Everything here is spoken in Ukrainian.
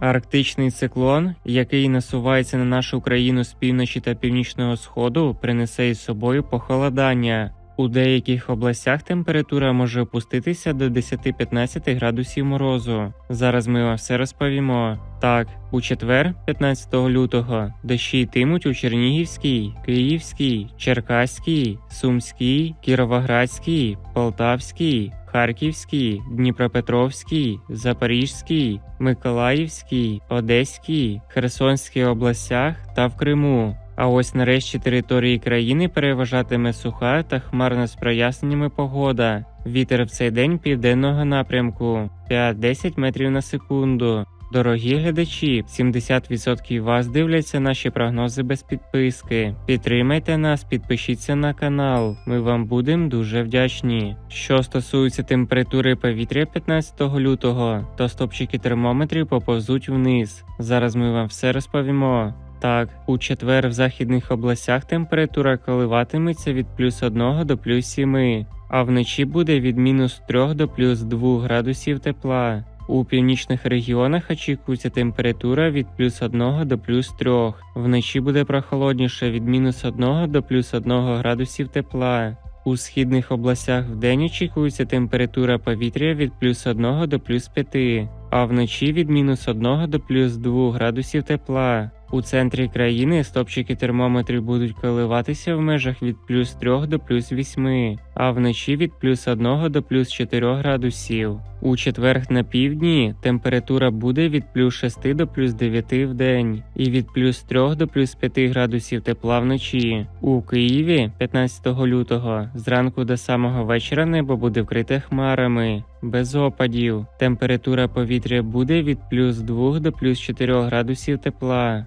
Арктичний циклон, який насувається на нашу країну з півночі та північного сходу, принесе із собою похолодання. У деяких областях температура може опуститися до 10-15 градусів морозу. Зараз ми вам все розповімо. Так, у четвер, 15 лютого, дощі йтимуть у Чернігівській, Київській, Черкаській, Сумській, Кіровоградській, Полтавській, Харківській, Дніпропетровській, Запорізькій, Миколаївській, Одеській, Херсонській областях та в Криму. А ось нарешті території країни переважатиме суха та хмарна з проясненнями погода. Вітер в цей день південного напрямку 5-10 метрів на секунду. Дорогі глядачі, 70% вас дивляться наші прогнози без підписки. Підтримайте нас, підпишіться на канал. Ми вам будемо дуже вдячні. Що стосується температури повітря 15 лютого, то стопчики термометрів поповзуть вниз. Зараз ми вам все розповімо. Так, у четвер в західних областях температура коливатиметься від плюс 1 до плюс 7, а вночі буде від мінус 3 до плюс 2 градусів тепла. У північних регіонах очікується температура від плюс 1 до плюс 3. Вночі буде прохолодніше від мінус 1 до плюс 1 градусів тепла. У східних областях вдень очікується температура повітря від плюс 1 до плюс 5, а вночі від мінус 1 до плюс 2 градусів тепла. У центрі країни стопчики термометрів будуть коливатися в межах від плюс 3 до плюс 8, а вночі від плюс 1 до плюс 4 градусів. У четверг на півдні температура буде від плюс 6 до плюс 9 в день і від плюс 3 до плюс 5 градусів тепла вночі. У Києві 15 лютого зранку до самого вечора небо буде вкрите хмарами. Без опадів. Температура повітря буде від плюс 2 до плюс 4 градусів тепла.